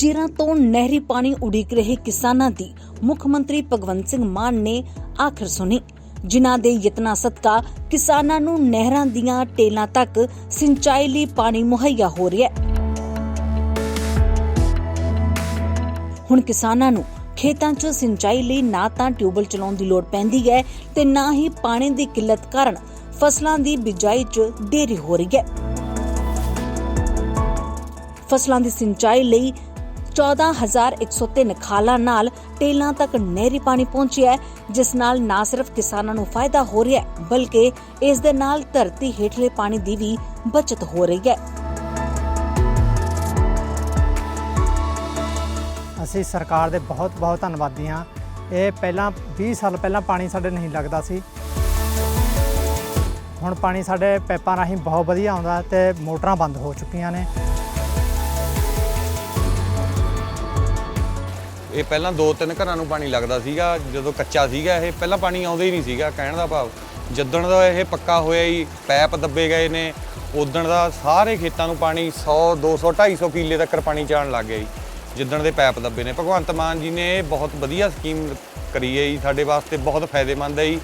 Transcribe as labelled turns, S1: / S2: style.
S1: ਚਿਰਾਂ ਤੋਂ ਨਹਿਰੀ ਪਾਣੀ ਉਡੀਕ ਰਹੇ ਕਿਸਾਨਾਂ ਦੀ ਮੁੱਖ ਮੰਤਰੀ ਭਗਵੰਤ ਸਿੰਘ ਮਾਨ ਨੇ ਆਖਰ ਸੁਣੀ। ਜਿਨ੍ਹਾਂ ਦੇ ਯਤਨਾਂ ਸਦਕਾ ਕਿਸਾਨਾਂ ਨੂੰ ਨਹਿਰਾਂ ਦੀਆਂ ਟੇਲਾਂ ਤੱਕ ਸਿੰਚਾਈ ਲਈ ਪਾਣੀ ਮੁਹੱਈਆ ਹੋ ਰਿਹਾ ਹੈ। ਹੁਣ ਕਿਸਾਨਾਂ ਨੂੰ ਖੇਤਾਂ 'ਚ ਸਿੰਚਾਈ ਲਈ ਨਾ ਤਾਂ ਟਿਊਬਲ ਚਲਾਉਣ ਦੀ ਲੋੜ ਪੈਂਦੀ ਹੈ ਤੇ ਨਾ ਹੀ ਪਾਣੀ ਦੀ ਕਿੱਲਤ ਕਾਰਨ ਫਸਲਾਂ ਦੀ ਬਿਜਾਈ 'ਚ ਦੇਰੀ ਹੋ ਰਹੀ ਹੈ। ਫਸਲਾਂ ਦੀ ਸਿੰਚਾਈ ਲਈ 14103 ਖਾਲਾਂ ਨਾਲ ਟੇਲਾਂ ਤੱਕ ਨਹਿਰੀ ਪਾਣੀ ਪਹੁੰਚਿਆ ਹੈ, ਜਿਸ ਨਾਲ ਨਾ ਸਿਰਫ ਕਿਸਾਨਾਂ ਨੂੰ ਫਾਇਦਾ ਹੋ ਰਿਹਾ ਹੈ, ਬਲਕਿ ਇਸ ਦੇ ਨਾਲ ਧਰਤੀ ਹੇਠਲੇ ਪਾਣੀ ਦੀ ਵੀ ਬਚਤ ਹੋ ਰਹੀ ਹੈ।
S2: ਅਸੀਂ ਸਰਕਾਰ ਦੇ ਬਹੁਤ ਬਹੁਤ ਧੰਨਵਾਦੀ ਹਾਂ। ਇਹ ਪਹਿਲਾਂ 20 ਸਾਲ ਪਹਿਲਾਂ ਪਾਣੀ ਸਾਡੇ ਨਹੀਂ ਲੱਗਦਾ ਸੀ। ਹੁਣ ਪਾਣੀ ਸਾਡੇ ਪੈਪਾਂ ਰਾਹੀਂ ਬਹੁਤ ਵਧੀਆ ਆਉਂਦਾ ਤੇ ਮੋਟਰਾਂ ਬੰਦ ਹੋ ਚੁੱਕੀਆਂ ਨੇ।
S3: ਇਹ ਪਹਿਲਾਂ ਦੋ ਤਿੰਨ ਘਰਾਂ ਨੂੰ ਪਾਣੀ ਲੱਗਦਾ ਸੀਗਾ, ਜਦੋਂ ਕੱਚਾ ਸੀਗਾ ਇਹ, ਪਹਿਲਾਂ ਪਾਣੀ ਆਉਂਦਾ ਹੀ ਨਹੀਂ ਸੀਗਾ ਕਹਿਣ ਦਾ ਭਾਵ। ਜਿੱਦਣ ਦਾ ਇਹ ਪੱਕਾ ਹੋਇਆ ਹੀ ਪੈਪ ਦੱਬੇ ਗਏ ਨੇ, ਉਦਣ ਦਾ ਸਾਰੇ ਖੇਤਾਂ ਨੂੰ ਪਾਣੀ 100 200 250 ਕਿੱਲੇ ਤੱਕ ਪਾਣੀ ਜਾਣ ਲੱਗ ਗਿਆ ਜੀ, ਜਿੱਦਣ ਦੇ ਪੈਪ ਦੱਬੇ ਨੇ। ਭਗਵੰਤ ਮਾਨ ਜੀ ਨੇ ਇਹ ਬਹੁਤ ਵਧੀਆ ਸਕੀਮ ਕਰੀ ਹੈ ਜੀ, ਸਾਡੇ ਵਾਸਤੇ ਬਹੁਤ ਫਾਇਦੇਮੰਦ ਹੈ ਜੀ।